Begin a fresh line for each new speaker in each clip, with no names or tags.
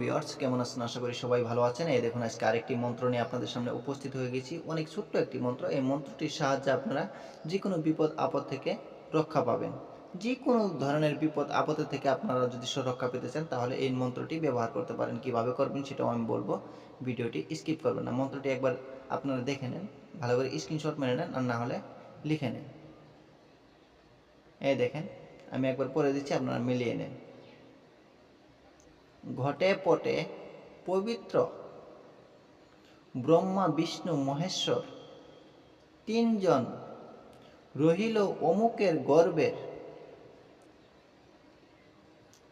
Viewers কেমন আছেন? আশা করি সবাই ভালো আছেন। এই দেখুন, আজকে আরেকটি মন্ত্র নিয়ে আপনাদের সামনে উপস্থিত হয়ে গেছি। অনেক ছোট্ট একটি মন্ত্র। এই মন্ত্রটির সাহায্যে আপনারা যে কোনো বিপদ, আপদ থেকে রক্ষা পাবেন। যে কোনো ধরনের বিপদ, আপদের থেকে আপনারা যদি সুরক্ষা পেতে চান, তাহলে এই মন্ত্রটি ব্যবহার করতে পারেন। কীভাবে করবেন সেটাও আমি বলব। ভিডিওটি স্কিপ করবেন না। মন্ত্রটি একবার আপনারা দেখে নেন। ভালো করে স্ক্রিনশট মেনে নেন আর না হলে লিখে নেন। এই দেখেন, আমি একবার পড়ে দিচ্ছি, আপনারা মিলিয়ে নেন। ঘটে পটে পবিত্র। ব্রহ্মা, বিষ্ণু, মহেশ্বর তিনজন রহিল অমুকের গর্বের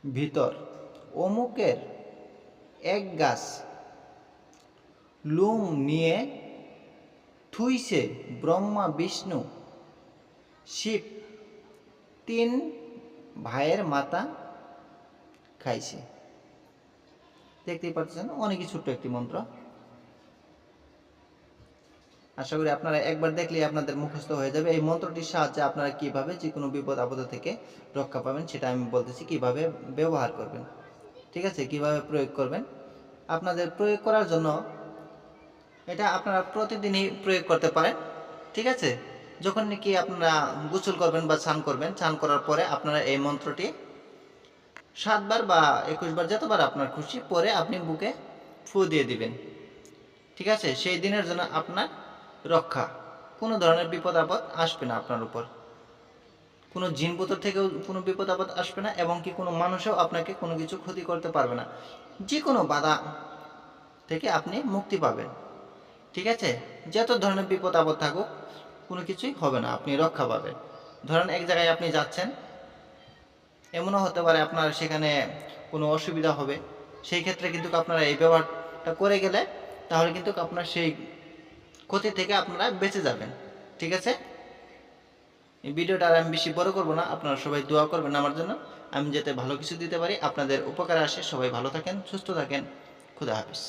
ভিতর। অমুকের এক গাছ লুম নিয়ে থুইছে ব্রহ্মা, বিষ্ণু, শিব তিন ভাইয়ের মাতা খাইছে। দেখতেই পাচ্ছেন, অনেকই ছোট্ট একটি মন্ত্র। আশা করি আপনারা একবার দেখলেই আপনাদের মুখস্থ হয়ে যাবে। এই মন্ত্রটির সাহায্যে আপনারা কীভাবে যে কোনো বিপদ, আপদ থেকে রক্ষা পাবেন সেটা আমি বলতেছি কীভাবে ব্যবহার করবেন। ঠিক আছে? কীভাবে প্রয়োগ করবেন? আপনাদের প্রয়োগ করার জন্য এটা আপনারা প্রতিদিনই প্রয়োগ করতে পারেন। ঠিক আছে? যখন নাকি আপনারা গোসল করবেন বা স্নান করবেন, স্নান করার পরে আপনারা এই মন্ত্রটি সাতবার বা একুশবার যতবার আপনার খুশি পরে আপনি বুকে ফু দিয়ে দিবেন। ঠিক আছে? সেই দিনের জন্য আপনার রক্ষা। কোনো ধরনের বিপদ আপদ আসবে না আপনার উপর। কোনো জিনপুতর থেকেও কোনো বিপদ আপদ আসবে না এবং কি কোনো মানুষও আপনাকে কোনো কিছু ক্ষতি করতে পারবে না। যে কোনো বাধা থেকে আপনি মুক্তি পাবেন। ঠিক আছে? যত ধরনের বিপদ আপদ থাকুক, কোনো কিছুই হবে না। আপনি রক্ষা পাবেন। ধরেন এক জায়গায় আপনি যাচ্ছেন এমনও হতে পারে আপনার সেখানে কোনো অসুবিধা হবে। সেই ক্ষেত্রে কিন্তু আপনারা এই ব্যবহারটা করে গেলে তাহলে কিন্তু আপনার সেই ক্ষতি থেকে আপনারা বেঁচে যাবেন। ঠিক আছে? এই ভিডিওটা আর আমি বেশি বড় করব না, আপনারা সবাই দোয়া করবেন আমার জন্য। আমি যাতে ভালো কিছু দিতে পারি, আপনাদের উপকারে আসে। সবাই ভালো থাকেন, সুস্থ থাকেন। খুদা হাফিজ।